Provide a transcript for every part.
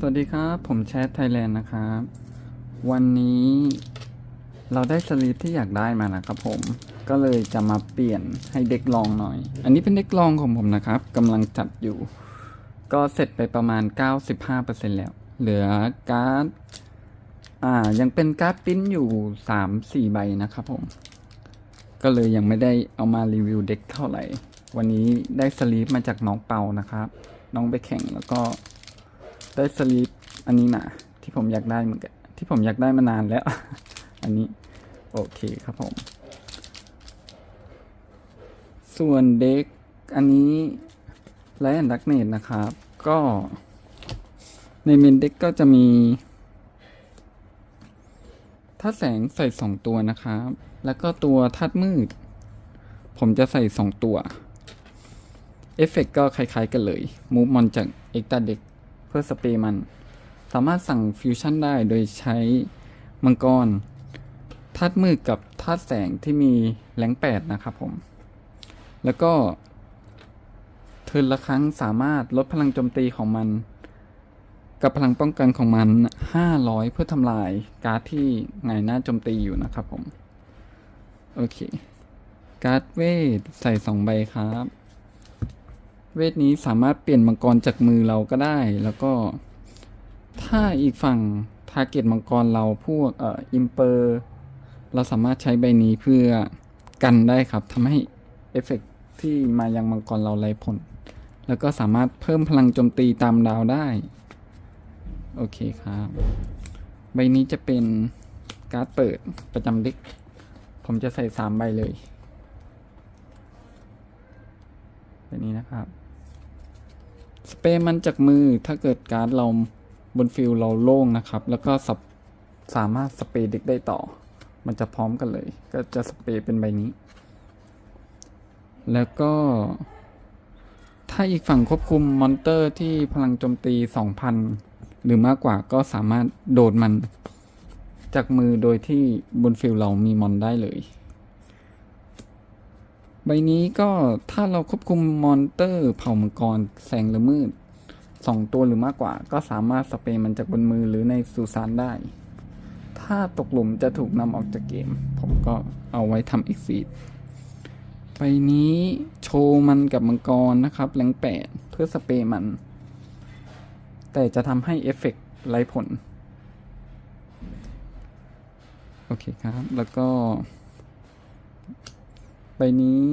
สวัสดีครับ ผมแชทไทยแลนด์นะครับ วันนี้เราได้สลิปที่อยากได้มานะครับผมก็เลยจะมาเปลี่ยนให้เด็กลองหน่อย อันนี้เป็นเด็กลองของผมนะครับกำลังจัดอยู่ ก็เสร็จไปประมาณ 95%แล้ว เหลือการ์ดอ่ายังเป็นการ์ดปิ้นอยู่ 3-4 ใบนะครับผม ก็เลยยังไม่ได้เอามารีวิวเด็กเท่าไหร่ วันนี้ได้สลีปมาจากน้องเปานะครับ น้องไปแข่งแล้วก็ ได้สลีปอันนี้มาที่ผมอยากได้เหมือนกันที่ผมอยากได้มานานแล้ว อันนี้ โอเคครับผม ส่วนเด็กอันนี้ไลแอนดักเนตนะครับ ก็ในเมนเด็กก็จะมีธาตุแสงใส่สองตัวนะครับ แล้วก็ตัวธาตุมืด ผมจะใส่สองตัว เอฟเฟกก็คล้ายๆกันเลย มูฟมอนจากเอ็กตาเด็ก เพื่อสเปรย์มัน สามารถสั่งฟิวชั่นได้โดยใช้มังกรธาตุมืดกับธาตุแสงที่มีแรงแปดนะครับผม แล้วก็เทิร์นละครั้งสามารถลดพลังโจมตีของมัน กับพลังป้องกันของมัน 500 เพื่อทำลายการ์ดที่หงายหน้าโจมตีอยู่นะครับผม โอเค การ์ดเวทใส่สองใบครับ เวทนี้สามารถเปลี่ยนมังกรจากมือเราก็ได้ แล้วก็ถ้าอีกฝั่งทาร์เก็ตมังกรเราพวกเอ่ออิมเปอร์เราสามารถใช้ใบนี้เพื่อกันได้ครับทำให้เอฟเฟกต์ที่มายังมังกรเราไร้ผล แล้วก็สามารถเพิ่มพลังโจมตีตามดาวได้ โอเคครับ ใบนี้จะเป็นการ์ดเปิดประจำเด็ก ผมจะใส่สามใบเลย แบบนี้นะครับ สเปรย์มันจากมือถ้าเกิดการเราบนฟิลเราโล่งนะครับ แล้วก็สับสามารถสเปรย์เด็กได้ต่อ มันจะพร้อมกันเลย ก็จะสเปรย์เป็นใบนี้ แล้วก็ ถ้าอีกฝั่งควบคุมมอนเตอร์ที่พลังโจมตี 2,000 หรือมากกว่าก็สามารถโดดมัน จากมือโดยที่บนฟิลเรามีมอนได้เลย ใบนี้ก็ถ้าเราควบคุมมอนเตอร์เผ่ามังกรแสงหรือมืดสองตัวหรือมากกว่า ก็สามารถสเปรย์มันจากบนมือหรือในสุสานได้ ถ้าตกหลุมจะถูกนำออกจากเกม ผมก็เอาไว้ทำอีกซีดใบนี้โชว์มันกับมังกรนะครับแรงแปดเพื่อสเปรย์มัน แต่จะทำให้เอฟเฟกต์ไร้ผล โอเคครับ แล้วก็ ใบนี้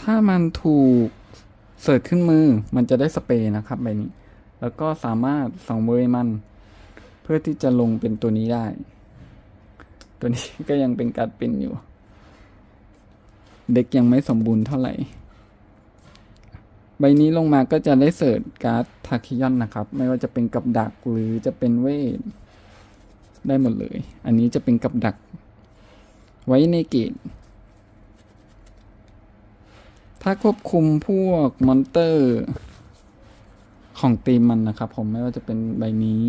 ถ้ามันถูกเสิร์ชขึ้นมือ มันจะได้สเปรย์นะครับใบนี้ แล้วก็สามารถสังเวยมัน เพื่อที่จะลงเป็นตัวนี้ได้ ตัวนี้ก็ยังเป็นการ์ดเป็นอยู่ เด็กยังไม่สมบูรณ์เท่าไหร่ ใบนี้ลงมาก็จะได้เสิร์ชการ์ดทาคิยอนนะครับ ไม่ว่าจะเป็นกับดักหรือจะเป็นเวทได้หมดเลย อันนี้จะเป็นกับดัก ไว้ในเกตถ้าควบคุมพวกมอนเตอร์ของตีมมันนะครับ ผมไม่ว่าจะเป็นใบนี้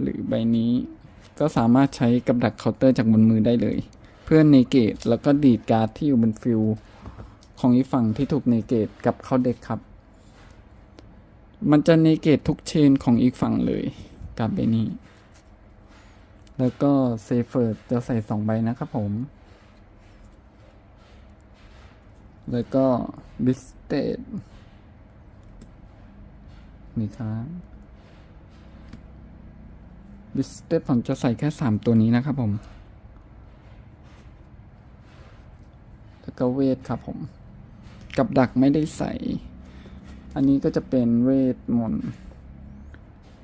หรือใบนี้ ก็สามารถใช้กับดักเคาน์เตอร์จากบนมือได้เลย เพื่อเนเกตแล้วก็ดีดการ์ดที่อยู่บนฟิลของอีกฝั่งที่ถูกเนเกตกับเข้าเด็กครับ มันจะเนเกตทุกเชนของอีกฝั่งเลยกับใบนี้ แล้วก็เซฟเฟิร์จะใส่สองใบนะครับผม แล้วก็บิสเตดนี่ครับบิสเตดผมจะใส่แค่สามตัวนี้นะครับผม แล้วก็เวทครับผม กับดักไม่ได้ใส่ อันนี้ก็จะเป็นเวทมนต์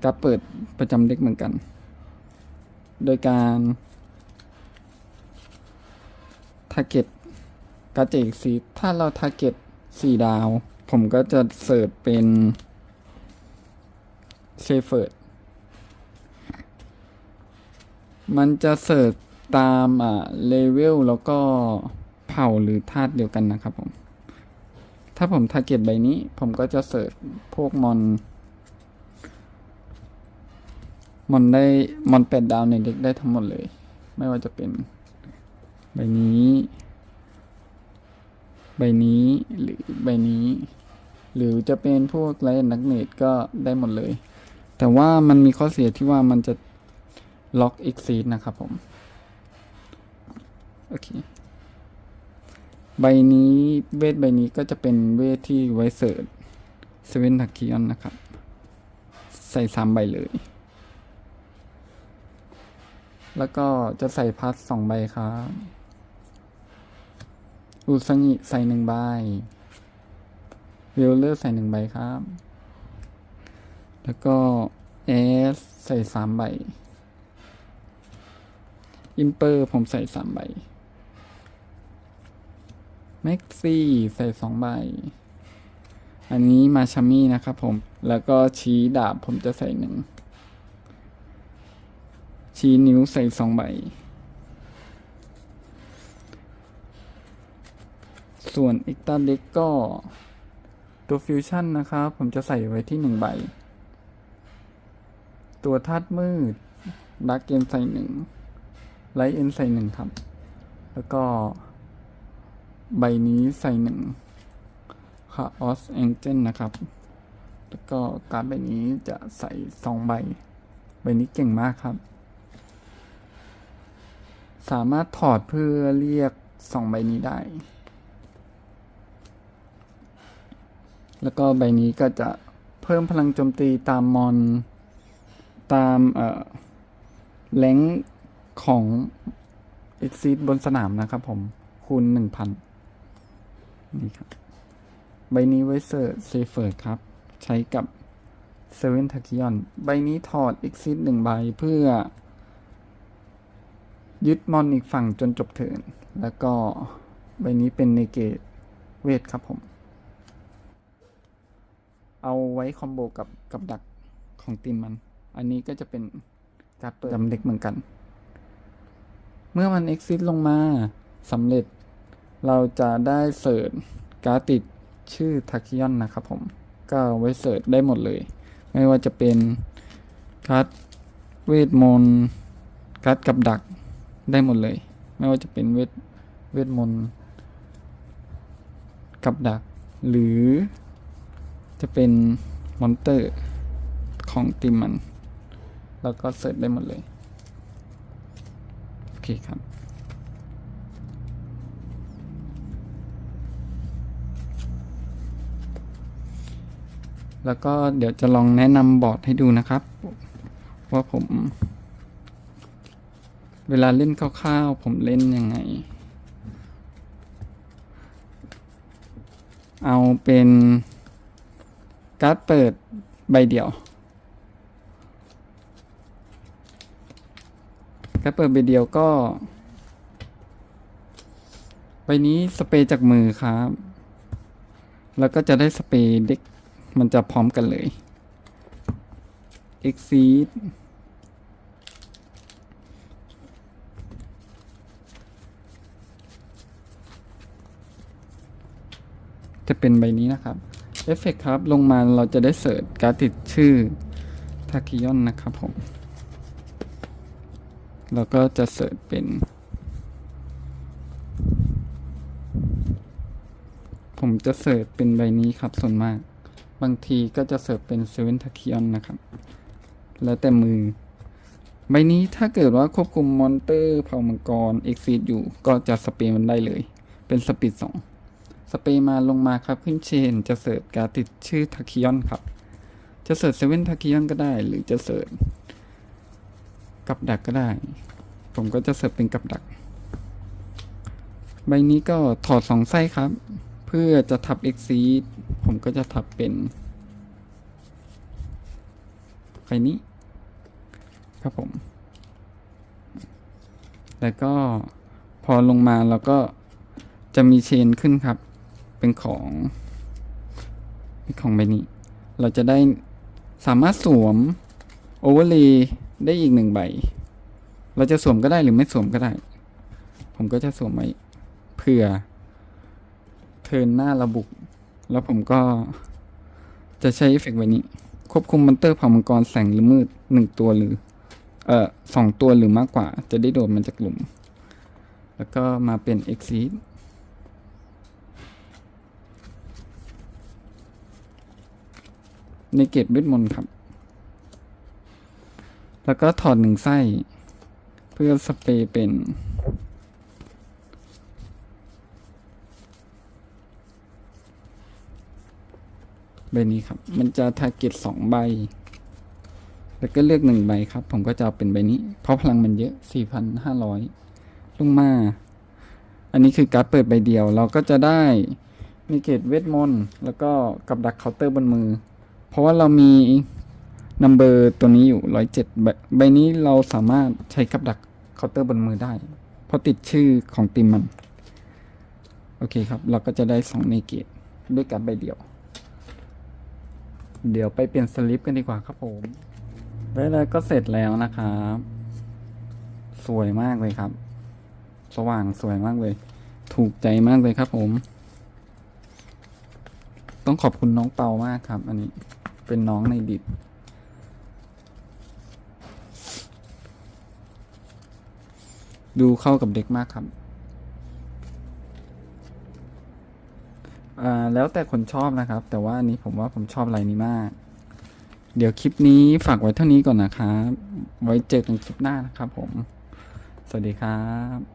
การเปิดประจำเด็กเหมือนกัน โดยการทาร์เก็ตการ์ดเจกซีถ้าเราทาร์เก็ตสีดาว ผมก็จะเสิร์ชเป็นเชฟเฟิร์ดมันจะเสิร์ชตามอ่าเลเวลแล้วก็เผ่าหรือธาตุเดียวกันนะครับผม ถ้าผมทาร์เก็ตใบนี้ ผมก็จะเสิร์ชพวกมอน มอนได้มอนแปดดาวในเด็กได้ทั้งหมดเลย ไม่ว่าจะเป็น ใบนี้ ใบนี้หรือใบนี้ หรือจะเป็นพวกไลท์นักเนตก็ได้หมดเลย แต่ว่ามันมีข้อเสียที่ว่ามันจะล็อก exceed นะครับผม โอเค ใบนี้เวทใบนี้ก็จะเป็นเวทที่ไวเสิร์ชเซเว่นทักคิออนนะครับ ใส่สามใบเลย แล้วก็จะใส่พัดสองใบครับอุสงิใส่หนึ่งใบเวลเลอร์ใส่หนึ่งใบครับ แล้วก็เอสใส่สามใบ อิมเปอร์ผมใส่สามใบ แม็กซี่ใส่สองใบ อันนี้มาชามี่นะครับผม แล้วก็ชี้ดาบผมจะใส่หนึ่ง ชี้นิ้วใส่สองใบ ส่วนอีกตาเล็กก็ตัวฟิวชั่นนะครับ ผมจะใส่ไว้ที่หนึ่งใบ ตัวธาตุมืดดักเกนใส่หนึ่งไลท์เอ็นใส่หนึ่งครับ แล้วก็ ใบนี้ใส่หนึ่งคาออสแองเจนนะครับ แล้วก็การใบนี้จะใส่สองใบ ใบนี้เก่งมากครับ สามารถถอดเพื่อเรียกสองใบนี้ได้ แล้วก็ใบนี้ก็จะเพิ่มพลังโจมตีตามมอนตามเอ่อแรงของ e x c eed บนสนามนะครับผม คูณหนึ่งพันนี่ครับ ใบนี้ไว้เสิร์เซฟเฟิร์ครับ ใช้กับเซเว่นทักิออน ใบนี้ถอด e x c eed หนึ่งใบเพื่อ ยึดมอนอีกฝั่งจนจบเทิร์นแล้วก็ใบนี้เป็นเนเกตเวทครับผม เอาไว้คอมโบกับกับดักของทีมมัน อันนี้ก็จะเป็นการดเปิดจำเด็กเหมือนกัน เมื่อมัน exit ลงมาสำเร็จ เราจะได้เสิร์ชการ์ดติดชื่อทักิยอนนะครับผม ก็ไว้เสิร์ชได้หมดเลย ไม่ว่าจะเป็นการ์ดเวทมนต์การ์ดกับดัก ได้หมดเลย ไม่ว่าจะเป็นเวทเวทมนต์กับดัก หรือจะเป็นมอนเตอร์ของทีมมัน แล้วก็เสิร์ชได้หมดเลย โอเคครับ แล้วก็เดี๋ยวจะลองแนะนำบอร์ดให้ดูนะครับ ว่าผม เวลาเล่นคร่าวๆผมเล่นยังไง เอาเป็นการ์ดเปิดใบเดียวการ์ดเปิดใบเดียวก็ ใบนี้สเปรย์จากมือครับ แล้วก็จะได้สเปรย์เด็กมันจะพร้อมกันเลย Exceed จะเป็นใบนี้นะครับเอฟเฟกครับ ลงมาเราจะได้เสิร์ชการดติดชื่อทาคิยอนนะครับผมแล้วก็จะเสิร์ชเป็น ผมจะเสิร์ชเป็นใบนี้ครับส่วนมาก บางทีก็จะเสิร์ชเป็นเซเว่นทาคิยอนนะครับ แล้วแต่มือ ใบนี้ถ้าเกิดว่าควบคุมมอนเตอร์เผ่ามังกรเอ็กซีดอยู่ก็จะสเปรย์มันได้เลย เป็นสปีดสอง สเปย์มาลงมาครับขึ้นเชนจะเสิร์ชการติดชื่อทาคิยอนครับ จะเสิร์ชเซเว่นทาคิยอนก็ได้ หรือจะเสิร์ชกับดักก็ได้ ผมก็จะเสิร์ชเป็นกับดัก ใบนี้ก็ถอดสองไส้ครับ เพื่อจะทับ exceed ผมก็จะทับเป็นใบนี้ ครับผม แล้วก็พอลงมาเราก็จะมีเชนขึ้นครับ เป็นของเป็นของใบนี้ เราจะได้สามารถสวมโอเวอร์เลย์ได้อีกหนึ่งใบ เราจะสวมก็ได้หรือไม่สวมก็ได้ ผมก็จะสวมไว้เผื่อเทินหน้าระบุ แล้วผมก็จะใช้เอฟเฟกต์ไว้นี้ ควบคุมมอนเตอร์เผ่ามังกรแสงหรือมืดหนึ่งตัวหรือ เอ่อสองตัวหรือมากกว่า จะได้โดดมันจากกลุ่มแล้วก็มาเป็น exceed ในเกตเวทมนต์ครับ แล้วก็ถอดหนึ่งไส้ เพื่อสเปรย์เป็น ใบนี้ครับ มันจะทาร์เก็ตสองใบ แล้วก็เลือกหนึ่งใบครับ ผมก็จะเอาเป็นใบนี้ เพราะพลังมันเยอะสี่พันห้าร้อยลงมา อันนี้คือการ์ดเปิดใบเดียว เราก็จะได้มีเกตเวทมนต์ แล้วก็กับดักเคาน์เตอร์บนมือ เพราะว่าเรามีนัมเบอร์ตัวนี้อยู่ร้อยเจ็ดใบใบนี้เราสามารถใช้กับดักเคาน์เตอร์บนมือได้ เพราะติดชื่อของติมมัน โอเคครับ เราก็จะได้สองในเกตด้วยการดใบเดียว เดี๋ยวไปเปลี่ยนสลิปกันดีกว่าครับผมแล้วก็เสร็จแล้วนะครับ สวยมากเลยครับ สว่างสวยมากเลย ถูกใจมากเลยครับผม ต้องขอบคุณน้องเปามากครับ อันนี้ เป็นน้องในดิดดูเข้ากับเด็กมากครับอ่าแล้วแต่คนชอบนะครับ แต่ว่าอันนี้ผมว่าผมชอบลายนี้มาก เดี๋ยวคลิปนี้ฝากไว้เท่านี้ก่อนนะครับ ไว้เจอกันคลิปหน้านะครับผม สวัสดีครับ